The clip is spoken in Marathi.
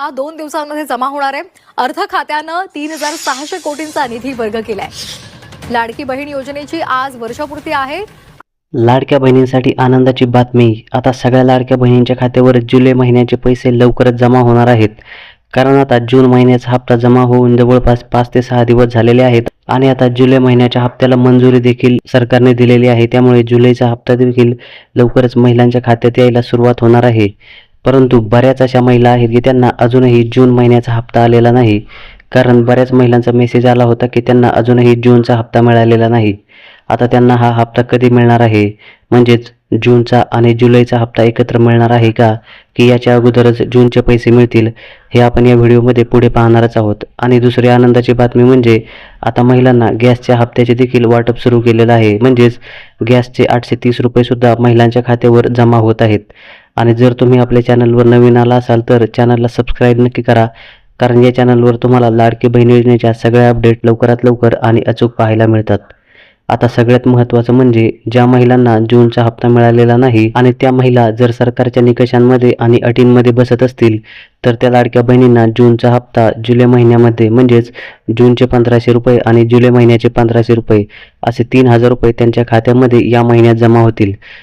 हा दोन दिवसांमध्ये जमा होणार आहे. अर्थ खात्यानं तीन हजार सहाशे कोटींचा निधी वर्ग केलाय. लाडकी बहीण योजनेची आज वर्षपूर्ती आहे. लाडक्या बहिणींसाठी आनंदाची बातमी. आता सगळ्या लाडक्या बहिणींच्या खात्यावर जुलै महिन्याचे पैसे लवकरच जमा होणार आहेत. कारण आता जून महिन्याचा हप्ता जमा होऊन जवळपास पाच ते सहा दिवस झालेले आहेत आणि आता जुलै महिन्याच्या हप्त्याला मंजुरी देखील सरकारने दिलेली आहे. त्यामुळे जुलैचा हप्ता देखील लवकरच महिलांच्या खात्यात यायला सुरुवात होणार आहे. परंतु बऱ्याच अशा महिला आहेत की त्यांना अजूनही जून महिन्याचा हप्ता आलेला नाही. कारण बऱ्याच महिलांचा मेसेज आला होता की त्यांना अजूनही जूनचा हप्ता मिळालेला नाही. आता त्यांना हा हप्ता कधी मिळणार आहे? म्हणजेच जूनचा आणि जुलैचा हप्ता एकत्र मिळणार आहे का? की याच्या अगोदरच जूनचे पैसे मिळतील? हे आपण या व्हिडिओमध्ये पुढे पाहणारच आहोत. आणि दुसरी आनंदाची बातमी म्हणजे आता महिलांना गॅसच्या हप्त्याचे देखील वाटप सुरू केलेलं आहे. म्हणजेच गॅसचे आठशे तीस रुपयेसुद्धा महिलांच्या खात्यावर जमा होत आहेत. आणि जर तुम्ही आपल्या चॅनलवर नवीन आला असाल तर चॅनलला सबस्क्राईब नक्की करा. कारण या चॅनलवर तुम्हाला लाडकी बहीण योजनेच्या सगळ्या अपडेट लवकरात लवकर आणि अचूक पाहायला मिळतात. आता सगळ्यात महत्त्वाचं म्हणजे ज्या महिलांना जूनचा हप्ता मिळालेला नाही आणि त्या महिला जर सरकारच्या निकषांमध्ये आणि अटींमध्ये बसत असतील तर त्या लाडक्या बहिणींना जूनचा हप्ता जुलै महिन्यामध्ये म्हणजेच जूनचे पंधराशे रुपये आणि जुलै महिन्याचे पंधराशे रुपये असे तीन हजार रुपये त्यांच्या खात्यामध्ये या महिन्यात जमा होतील.